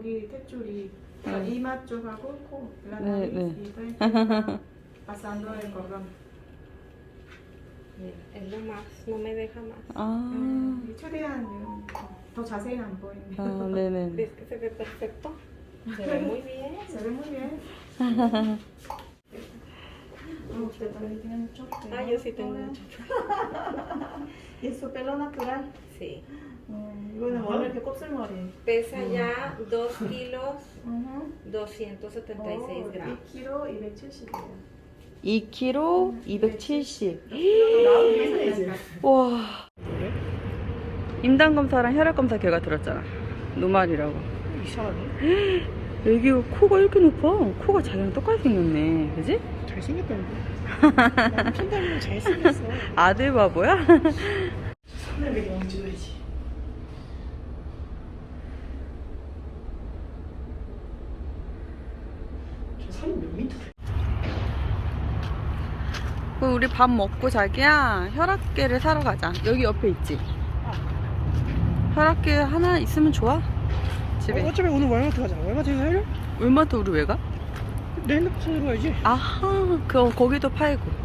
거기 탯줄이 네. 이마 쪽하고 코, 네, 네. y pasando el cordón. Es lo más, no me deja más. 아, 음, 최대한 더 자세히 안 보이네. 아 네네. ¿Ves que se ve perfecto? Se ve muy bien. Se ve muy bien. Ah, usted también tiene mucho pelo. Ah, yo sí tengo mucho. Y es su pelo natural. Sí. 음, 이거는 원래 이렇게 곱슬머리. Pesa ya 2 kilos 음. 276 어, gramos. 2kg 270이에요. 2kg 270. 나오긴 와. 임당 검사랑 혈액 검사 결과 들었잖아. 노말이라고. 이상하네. 애기가 코가 이렇게 높아. 코가 자기랑 똑같이 생겼네. 그지? 잘생겼다는데. 남편 닮으면 잘생겼어. 아들 바보야? 손을 왜 얹어야지. 그럼 우리 밥 먹고 자기야 혈압계를 사러 가자. 여기 옆에 있지? 혈압계 하나 있으면 좋아. 집에. 어, 어차피 오늘 월마트 가잖아. 월마트에서 하려? 얼마도 우리 왜 가? 내 핸드폰으로 가야지. 아하, 그 거기도 팔고.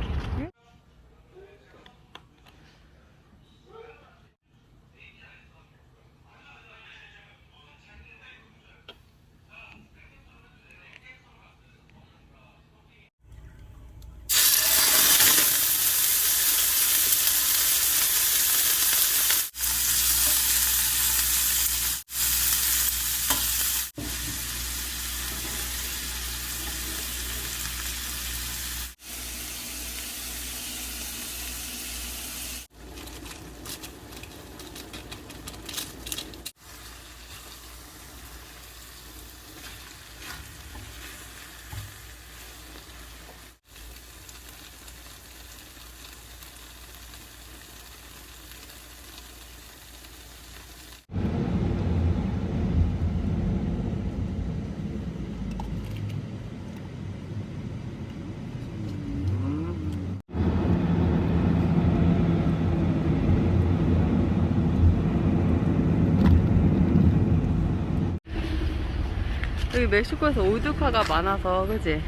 여기 멕시코에서 올드카가 많아서, 그지?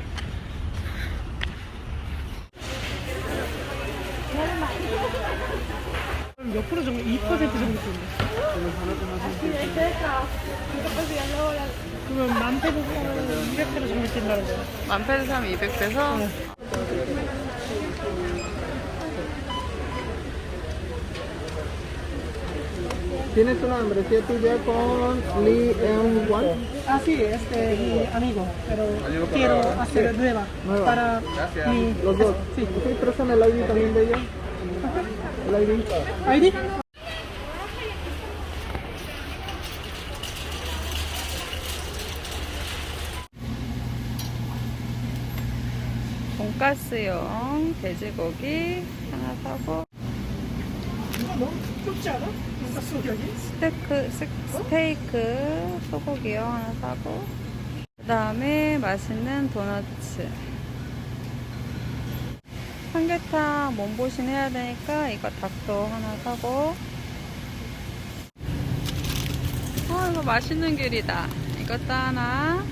몇 프로 정도? 2% 정도 되는데. 그러면 만 페소 사면 200페소 정도 된다는 거야. 만페소 사면 200페소? ¿Tienes una membresía tuya con Lee Eun Wan? Ah, sí, este mi amigo, pero quiero hacer nueva, Nueva. para mi Los dos. Sí. Ok, préstame el ID también de ella. El ID. ID. 돈가스용 돼지고기 하나 사고, 이거 너무 두껍지 않아? 뭔가 소격이? 스테이크, 스, 스테이크 소고기요 하나 사고, 그 다음에 맛있는 도너츠. 삼계탕 몸보신 해야 되니까 이거 닭도 하나 사고. 어, 이거 맛있는 귤이다. 이것도 하나.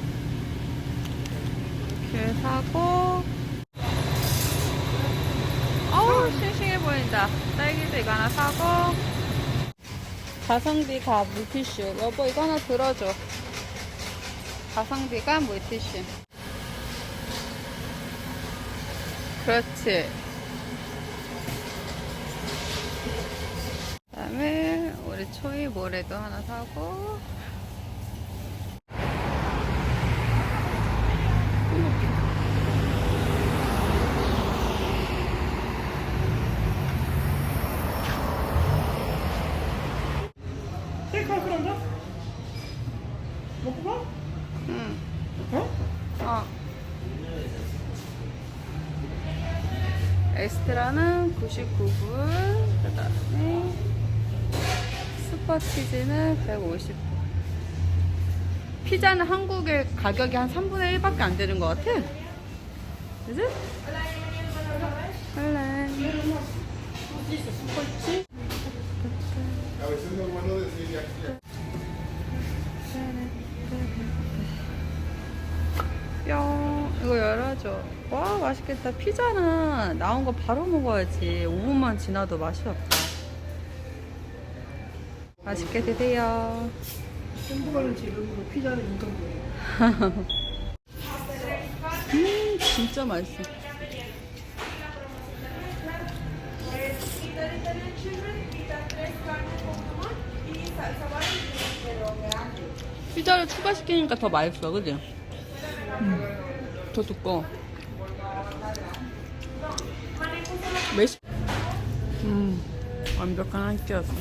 귤 사고. 어우, 싱싱해 보인다. 딸기도 이거 하나 사고. 가성비 가 물티슈. 여보, 이거 하나 들어줘. 가성비가 물티슈. 그렇지. 그 다음에 우리 초이 모래도 하나 사고. 테이크아웃 그런가? 먹고 가? 응. 어? 어. 에스트라는 99불. 그 다음에 슈퍼치즈는 150불. 피자는 한국의 가격이 한 3분의 1밖에 안 되는 것 같아. 그지? veces no 뿅. 이거 열어줘. 와 맛있겠다. 피자는 나온 거 바로 먹어야지. 5분만 지나도 맛이 없다. 맛있게 드세요. 햄버거는 지금이고 피자는 인건비예요. 음 진짜 맛있어 피자를 추가시키니까 더 맛있어 그지? 음, 더 두꺼워 매시 음 완벽한 한 끼였어